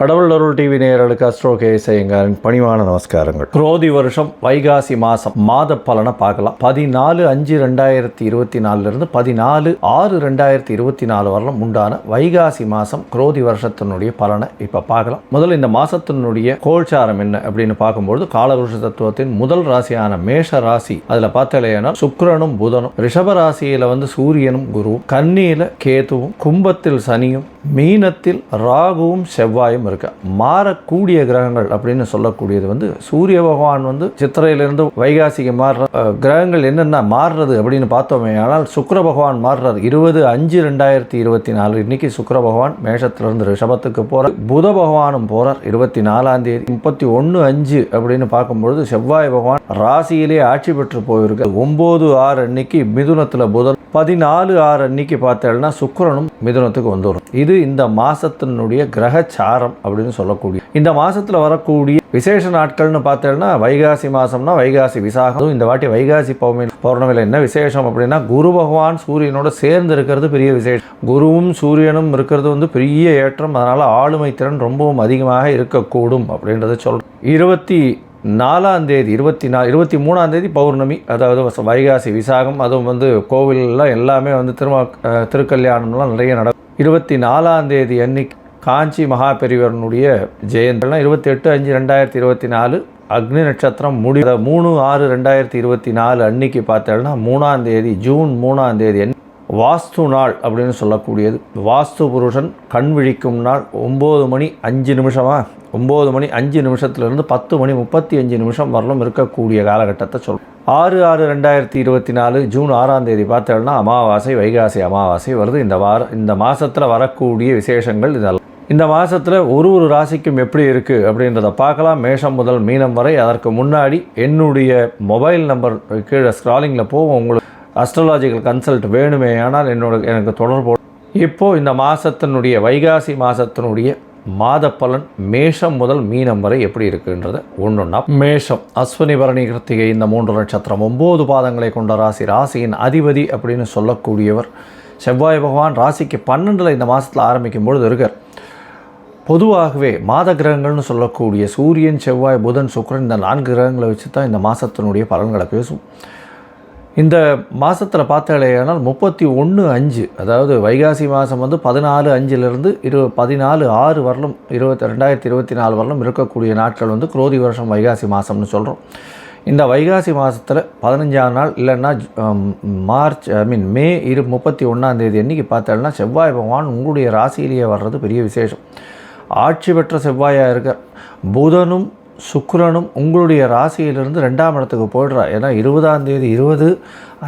கடவுள் அருள் டிவி நேயர்களுக்கு அஸ்ட்ரோ கேசையங்காரின் பணிவான நமஸ்காரங்கள். குரோதி வருஷம் வைகாசி மாதம் மாத பலனை பார்க்கலாம். பதினாலு அஞ்சு ரெண்டாயிரத்தி இருபத்தி நாலுலேருந்து பதினாலு ஆறு ரெண்டாயிரத்தி இருபத்தி நாலு வரலாம் உண்டான வைகாசி மாதம் குரோதி வருஷத்தினுடைய பலனை இப்போ பார்க்கலாம். முதல்ல இந்த மாதத்தினுடைய கோல்சாரம் என்ன அப்படின்னு பார்க்கும்பொழுது காலவருஷ தத்துவத்தின் முதல் ராசியான மேஷ ராசி அதில் பார்த்தாலேனா சுக்கரனும் புதனும். ரிஷப ராசியில் வந்து சூரியனும் குருவும் கன்னியில் கேதுவும் கும்பத்தில் சனியும் மீனத்தில் ராகுவும் செவ்வாயும் இருக்கு. மாறக்கூடிய கிரகங்கள் அப்படின்னு சொல்லக்கூடியது வந்து சூரிய பகவான் வந்து சித்திரையிலிருந்து வைகாசிக்கு மாறுற கிரகங்கள் என்னென்ன மாறுறது அப்படின்னு பார்த்தோமே ஆனால் சுக்கர பகவான் மாறுறார். இருபது அஞ்சு ரெண்டாயிரத்தி இருபத்தி நாலு இன்னைக்கு சுக்கர பகவான் மேஷத்திலிருந்து ரிஷபத்துக்கு போகிறார் புத பகவானும் போகிறார் இருபத்தி நாலாம் தேதி. முப்பத்தி ஒன்று அஞ்சு அப்படின்னு பார்க்கும்பொழுது செவ்வாய் பகவான் ராசியிலே ஆட்சி பெற்று போயிருக்கு ஒம்பது ஆறு அன்னைக்கு மிதுனத்தில் புதன் பதினாலு ஆறு அன்னைக்கு பார்த்தேன்னா சுக்கிரனும் மிதுனத்துக்கு வந்துடும் இது இந்த மாதத்தினுடைய கிரகச்சாரம் அப்படின்னு சொல்லக்கூடிய இந்த மாதத்தில் வரக்கூடிய விசேஷ நாட்கள்னு பார்த்தேன்னா வைகாசி மாதம்னா வைகாசி விசாகம். இந்த வாட்டி வைகாசி பௌர்ணமி பௌர்ணமியில் என்ன விசேஷம் அப்படின்னா குரு பகவான் சூரியனோட சேர்ந்து இருக்கிறது பெரிய விசேஷம். குருவும் சூரியனும் இருக்கிறது வந்து பெரிய ஏற்றம். அதனால் ஆளுமை திறன் ரொம்பவும் அதிகமாக இருக்கக்கூடும் அப்படின்றத சொல்கிறோம் இருபத்தி நாலாம் தேதி இருபத்தி நா இருபத்தி மூணாம் தேதி பௌர்ணமி அதாவது வைகாசி விசாகம் அதுவும் வந்து கோவிலெல்லாம் எல்லாமே வந்து திருமா திருக்கல்யாணம்லாம் நிறைய நடக்கும். இருபத்தி நாலாம் தேதி அன்னைக்கு காஞ்சி மகாபெரிவரனுடைய ஜெயந்திலாம் இருபத்தி எட்டு அஞ்சு ரெண்டாயிரத்தி இருபத்தி நாலு அக்னி நட்சத்திரம் முடி மூணு ஆறு ரெண்டாயிரத்தி இருபத்தி நாலு அன்னைக்கு பார்த்தோம்னா மூணாம் தேதி ஜூன் மூணாம் தேதி வாஸ்து நாள் அப்படின்னு சொல்லக்கூடியது. வாஸ்து புருஷன் கண் விழிக்கும் நாள் ஒம்பது மணி அஞ்சு நிமிஷமா? ஒம்பது மணி அஞ்சு நிமிஷத்துலேருந்து பத்து மணி முப்பத்தி அஞ்சு நிமிஷம் வரலும் இருக்கக்கூடிய காலகட்டத்தை சொல்லும் ஆறு ஆறு ரெண்டாயிரத்தி இருபத்தி நாலு ஜூன் ஆறாம் தேதி பார்த்தோம்னா அமாவாசை வைகாசி அமாவாசை வருது. இந்த வார இந்த மாதத்தில் வரக்கூடிய விசேஷங்கள் இதெல்லாம். இந்த மாதத்தில் ஒரு ஒரு ராசிக்கும் எப்படி இருக்குது அப்படின்றத பார்க்கலாம். மேஷம் முதல் மீனம் வரை அதற்கு முன்னாடி என்னுடைய மொபைல் நம்பர் கீழே ஸ்க்ராலிங்கில் போவோம் உங்களுக்கு அஸ்ட்ராலாஜிக்கல் கன்சல்ட் வேணுமே ஆனால் என்னோட எனக்கு தொடர்பு இப்போது இந்த மாதத்தினுடைய வைகாசி மாதத்தினுடைய மாத பலன் மேஷம் முதல் மீனம் வரை எப்படி இருக்குன்றத ஒன்றுன்னா மேஷம். அஸ்வினி பரணி கிருத்திகை இந்த மூன்று நட்சத்திரம் ஒம்பது பாதங்களை கொண்ட ராசி ராசியின் அதிபதி அப்படின்னு சொல்லக்கூடியவர் செவ்வாய் பகவான் ராசிக்கு பன்னெண்டில் இந்த மாதத்தில் ஆரம்பிக்கும் பொழுது இருக்கார். பொதுவாகவே மாத கிரகங்கள்னு சொல்லக்கூடிய சூரியன் செவ்வாய் புதன் சுக்கரன் இந்த நான்கு கிரகங்களை வச்சு தான் இந்த மாதத்தினுடைய பலன்களை பேசும். இந்த மாதத்தில் பார்த்தாலேயானால் முப்பத்தி ஒன்று அஞ்சு. அதாவது வைகாசி மாதம் வந்து பதினாலு அஞ்சிலிருந்து இரு பதினாலு ஆறு வரலும் இருபத்தி ரெண்டாயிரத்தி இருபத்தி நாலு வரலும் இருக்கக்கூடிய நாட்கள் வந்து குரோதி வருஷம் வைகாசி மாதம்னு சொல்கிறோம் இந்த வைகாசி மாதத்தில் பதினஞ்சாம் நாள் இல்லைன்னா மார்ச் ஐ மீன் மே இரு முப்பத்தி ஒன்றாந்தேதி அன்றைக்கி பார்த்தோம்னா செவ்வாய் பகவான் உங்களுடைய ராசியிலேயே வர்றது பெரிய விசேஷம். ஆட்சி பெற்ற செவ்வாயாக இருக்கார் புதனும் சுக்கிரனும் உங்களுடைய ராசியிலிருந்து ரெண்டாம் இடத்துக்கு போய்ட்றா. ஏன்னா இருபதாம் தேதி இருபது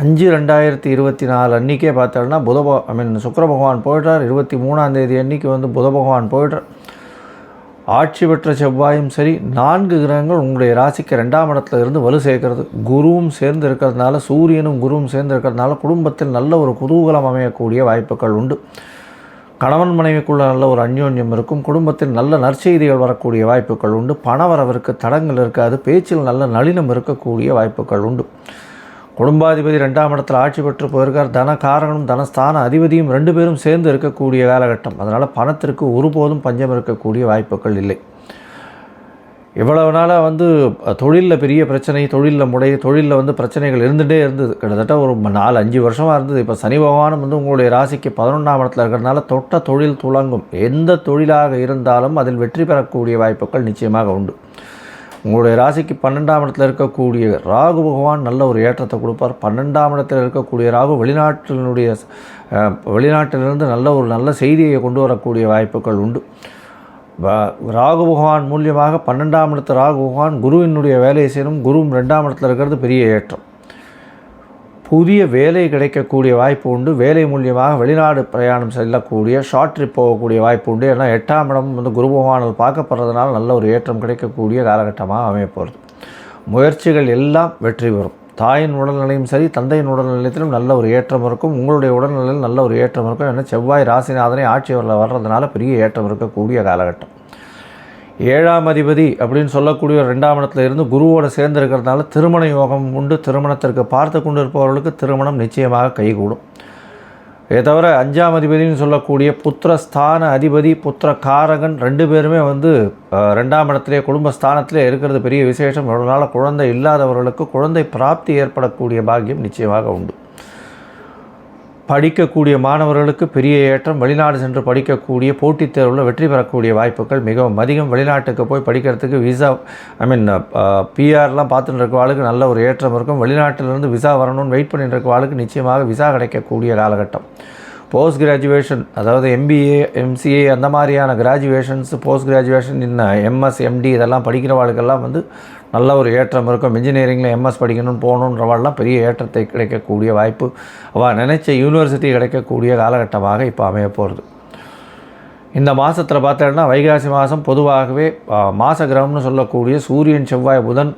அஞ்சு ரெண்டாயிரத்தி இருபத்தி நாலு அன்றைக்கே பார்த்தோம்னா புத ஐ மீன் சுக்கர பகவான் போயிடுறார். இருபத்தி மூணாம் தேதி அன்னைக்கு வந்து புத பகவான் போயிடுறார். ஆட்சி பெற்ற செவ்வாயும் சரி நான்கு கிரகங்கள் உங்களுடைய ராசிக்கு ரெண்டாம் இடத்துல இருந்து வலு சேர்க்கிறது. குருவும் சேர்ந்து இருக்கிறதுனால சூரியனும் குருவும் சேர்ந்து இருக்கிறதுனால குடும்பத்தில் நல்ல ஒரு குதூகலம் அமையக்கூடிய வாய்ப்புகள் உண்டு. கணவன் மனைவிக்குள்ள நல்ல ஒரு அந்யோன்யம் இருக்கும். குடும்பத்தில் நல்ல நற்செய்திகள் வரக்கூடிய வாய்ப்புகள் உண்டு. பணவரவிற்கு தடங்கள் இருக்காது. பேச்சில் நல்ல நளினம் இருக்கக்கூடிய வாய்ப்புகள் உண்டு. குடும்பாதிபதி ரெண்டாம் இடத்தில் ஆட்சி பெற்று போயிருக்கார். தன காரகனும் தனஸ்தான அதிபதியும் ரெண்டு பேரும் சேர்ந்து இருக்கக்கூடிய காலகட்டம். அதனால் பணத்திற்கு ஒருபோதும் பஞ்சம் இருக்கக்கூடிய வாய்ப்புகள் இல்லை. இவ்வளவு நாளாக வந்து தொழிலில் பெரிய பிரச்சனை தொழிலில் முடை தொழிலில் வந்து பிரச்சனைகள் இருந்துகிட்டே இருந்தது. கிட்டத்தட்ட ஒரு நாலு அஞ்சு வருஷமாக இருந்தது. இப்போ சனி பகவானும் வந்து உங்களுடைய ராசிக்கு பதினொன்றாம் இடத்துல இருக்கிறதுனால தொட்ட தொழில் துளங்கும். எந்த தொழிலாக இருந்தாலும் அதில் வெற்றி பெறக்கூடிய வாய்ப்புகள் நிச்சயமாக உண்டு. உங்களுடைய ராசிக்கு பன்னெண்டாம் இடத்துல இருக்கக்கூடிய ராகு பகவான் நல்ல ஒரு ஏற்றத்தை கொடுப்பார். பன்னெண்டாம் இடத்தில் இருக்கக்கூடிய ராகு வெளிநாட்டினுடைய வெளிநாட்டிலிருந்து நல்ல ஒரு நல்ல செய்தியை கொண்டு வரக்கூடிய வாய்ப்புகள் உண்டு. ராகு பகவான் மூலியமாக பன்னெண்டாம் இடத்து ராகு பகவான் குருவினுடைய வேலையை செய்யணும். குருவும் ரெண்டாம் இடத்துல இருக்கிறது பெரிய ஏற்றம். புதிய வேலை கிடைக்கக்கூடிய வாய்ப்பு உண்டு. வேலை மூலியமாக வெளிநாடு பிரயாணம் செல்லக்கூடிய ஷார்ட் ட்ரிப் போகக்கூடிய வாய்ப்பு உண்டு. ஏன்னா எட்டாம் இடம் வந்து குரு பகவானது பார்க்கப்படுறதுனால நல்ல ஒரு ஏற்றம் கிடைக்கக்கூடிய காலகட்டமாக அமையப்போகிறது முயற்சிகள் எல்லாம் வெற்றி பெறும். தாயின் உடல்நிலையும் சரி தந்தையின் உடல்நிலையத்திலும் நல்ல ஒரு ஏற்றம் இருக்கும். உங்களுடைய உடல்நிலையில் நல்ல ஒரு ஏற்றம் இருக்கும். ஏன்னா செவ்வாய் ராசிநாதனை ஆட்சி வர்றதுனால பெரிய ஏற்றம் இருக்கக்கூடிய காலகட்டம். ஏழாம் அதிபதி அப்படின்னு சொல்லக்கூடிய ஒரு ரெண்டாம் இடத்துல இருந்து குருவோட சேர்ந்து இருக்கிறதுனால திருமண யோகம் உண்டு. திருமணத்திற்கு பார்த்து கொண்டு இருப்பவர்களுக்கு திருமணம் நிச்சயமாக கைகூடும். இதை தவிர அஞ்சாம் அதிபதினு சொல்லக்கூடிய புத்திரஸ்தான அதிபதி புத்திர காரகன் ரெண்டு பேருமே வந்து ரெண்டாம் ரெண்டாம் குடும்ப குடும்பஸ்தானத்திலே இருக்கிறது பெரிய விசேஷம். இவ்வளவு நாள் குழந்தை இல்லாதவர்களுக்கு குழந்தை பிராப்தி ஏற்படக்கூடிய பாக்கியம் நிச்சயமாக உண்டு. படிக்கக்கூடிய மாணவர்களுக்கு பெரிய ஏற்றம் வெளிநாடு சென்று படிக்கக்கூடிய போட்டித் தேர்வில் வெற்றி பெறக்கூடிய வாய்ப்புகள் மிகவும் அதிகம். வெளிநாட்டுக்கு போய் படிக்கிறதுக்கு விசா ஐ மீன் பிஆர்லாம் uh, பார்த்துட்டு இருக்க ஆளுக்கு நல்ல ஒரு ஏற்றம் இருக்கும். வெளிநாட்டிலிருந்து விசா வரணும்னு வெயிட் பண்ணிட்டு இருக்க ஆளுக்கு நிச்சயமாக விசா கிடைக்கக்கூடிய காலகட்டம். போஸ்ட் கிராஜுவேஷன் அதாவது எம்பிஏ எம்சிஏ அந்த மாதிரியான கிராஜுவேஷன்ஸ் போஸ்ட் கிராஜுவேஷன் இன்னும் எம்எஸ் எம்டி இதெல்லாம் படிக்கிறவாளுக்கெல்லாம் வந்து நல்ல ஒரு ஏற்றம் இருக்கும். இன்ஜினியரிங்கில் எம்எஸ் படிக்கணும்னு போகணுன்றவாள்லாம் பெரிய ஏற்றத்தை கிடைக்கக்கூடிய வாய்ப்பு அவள் நினைச்ச யூனிவர்சிட்டி கிடைக்கக்கூடிய காலகட்டமாக இப்போ அமைய போகிறது இந்த மாதத்தில் பார்த்தோன்னா வைகாசி மாதம் பொதுவாகவே மாச கிரகம்னு சொல்லக்கூடிய சூரியன் செவ்வாய் புதன்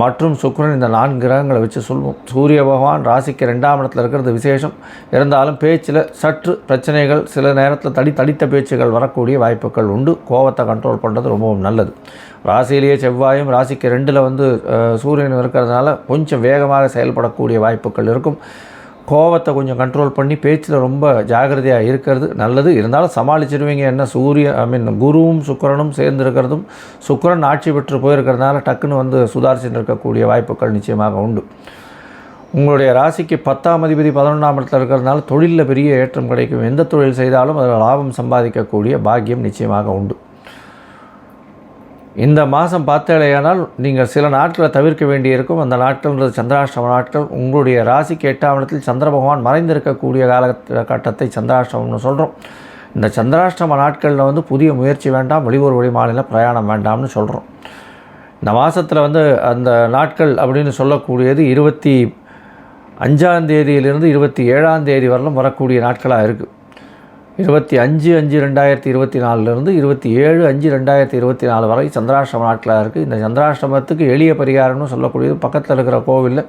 மற்றும் சுக்ரன் இந்த நான்கு கிரகங்களை வச்சு சொல்லுவோம் சூரிய பகவான் ராசிக்கு ரெண்டாம் இடத்துல இருக்கிறது விசேஷம். இருந்தாலும் பேச்சில் சற்று பிரச்சனைகள் சில நேரத்தில் தடி தடித்த பேச்சுகள் வரக்கூடிய வாய்ப்புகள் உண்டு. கோவத்தை கண்ட்ரோல் பண்ணுறது ரொம்பவும் நல்லது. ராசியிலேயே செவ்வாயும் ராசிக்கு ரெண்டில் வந்து சூரியன் இருக்கிறதுனால கொஞ்சம் வேகமாக செயல்படக்கூடிய வாய்ப்புகள் இருக்கும். கோவத்தை கொஞ்சம் கண்ட்ரோல் பண்ணி பேச்சில் ரொம்ப ஜாகிரதையாக இருக்கிறது நல்லது. இருந்தாலும் சமாளிச்சிருவீங்க என்ன? சூரிய ஐ மீன் குருவும் சுக்கிரனும் சேர்ந்துருக்கிறதும் சுக்கரன் சுக்கிரன் ஆட்சி பெற்று போயிருக்கிறதுனால டக்குன்னு வந்து சுதாரிச்சுட்டு இருக்கக்கூடிய வாய்ப்புகள் நிச்சயமாக உண்டு. உங்களுடைய ராசிக்கு பத்தாம் அதிபதி பதினொன்றாம் இடத்துல இருக்கிறதுனால தொழிலில் பெரிய ஏற்றம் கிடைக்கும். எந்த தொழில் செய்தாலும் அதில் லாபம் சம்பாதிக்கக்கூடிய பாக்கியம் நிச்சயமாக உண்டு. இந்த மாதம் பார்த்தேலையானால் நீங்கள் சில நாட்களை தவிர்க்க வேண்டியிருக்கும். அந்த நாட்கள்ன்றது சந்திராஷ்டம நாட்கள். உங்களுடைய ராசிக்கு எட்டாம் இடத்தில் சந்திர பகவான் மறைந்திருக்கக்கூடிய காலகட்டத்தை சந்திராஷ்டமம்னு சொல்கிறோம் இந்த சந்திராஷ்டம நாட்களில் வந்து புதிய முயற்சி வேண்டாம் வெளியூர் வெளி மாநில பிரயாணம் வேண்டாம்னு சொல்கிறோம் இந்த மாதத்தில் வந்து அந்த நாட்கள் அப்படின்னு சொல்லக்கூடியது இருபத்தி அஞ்சாம் தேதியிலிருந்து இருபத்தி ஏழாம் தேதி வரலும் வரக்கூடிய நாட்களாக இருக்குது இருபத்தி அஞ்சு அஞ்சு ரெண்டாயிரத்தி இருபத்தி நாலுலேருந்து இருபத்தி ஏழு அஞ்சு ரெண்டாயிரத்தி இருபத்தி நாலு வரை சந்திராஷ்டம நாட்களாக இருக்குது இந்த சந்திராஷ்டமத்துக்கு எளிய பரிகாரம்னு சொல்லக்கூடியது பக்கத்தில் இருக்கிற கோவிலில்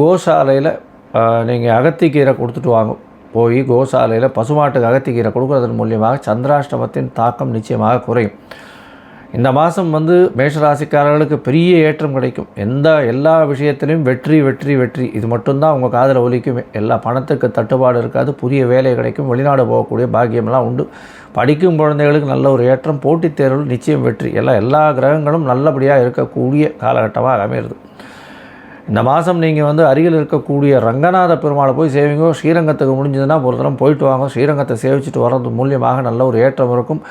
கோசாலையில் நீங்கள் அகத்திக்கீரை கொடுத்துட்டு வாங்க. போய் கோசாலையில் பசுமாட்டுக்கு அகத்திக்கீரை கொடுக்குறதன் மூலியமாக சந்திராஷ்டமத்தின் தாக்கம் நிச்சயமாக குறையும். இந்த மாதம் வந்து மேஷராசிக்காரர்களுக்கு பெரிய ஏற்றம் கிடைக்கும். எந்த எல்லா விஷயத்திலையும் வெற்றி வெற்றி வெற்றி. இது மட்டும்தான் உங்கள் காதில் ஒலிக்குமே. எல்லா பணத்துக்கு தட்டுப்பாடு இருக்காது. புதிய வேலை கிடைக்கும். வெளிநாடு போகக்கூடிய பாக்கியமெல்லாம் உண்டு. படிக்கும் குழந்தைகளுக்கு நல்ல ஒரு ஏற்றம். போட்டித் தேர்வில் நிச்சயம் வெற்றி. எல்லாம் எல்லா கிரகங்களும் நல்லபடியாக இருக்கக்கூடிய காலகட்டமாக அமையிறது. இந்த மாதம் நீங்கள் வந்து அருகில் இருக்கக்கூடிய ரங்கநாத பெருமாளை போய் சேவிங்க. ஸ்ரீரங்கத்துக்கு முடிஞ்சதுன்னா ஒரு தரம் போயிட்டு வாங்க. ஸ்ரீரங்கத்தை சேவிச்சுட்டு வர்றது மூலியமாக நல்ல ஒரு ஏற்றம் இருக்கும்.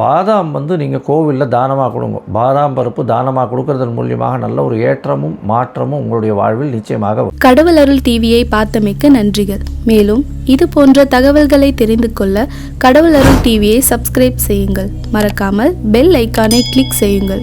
பாதாம் வந்து நீங்கள் கோவிலில் தானமாக கொடுங்க. பாதாம் பருப்பு தானமாக கொடுக்கறதன் மூலியமாக நல்ல ஒரு ஏற்றமும் மாற்றமும் உங்களுடைய வாழ்வில் நிச்சயமாக கடவுள் அருள் டிவியை பார்த்தமைக்க நன்றிகள். மேலும் இது போன்ற தகவல்களை தெரிந்து கொள்ள கடவுள் அருள் டிவியை சப்ஸ்கிரைப் செய்யுங்கள். மறக்காமல் பெல் ஐக்கானை கிளிக் செய்யுங்கள்.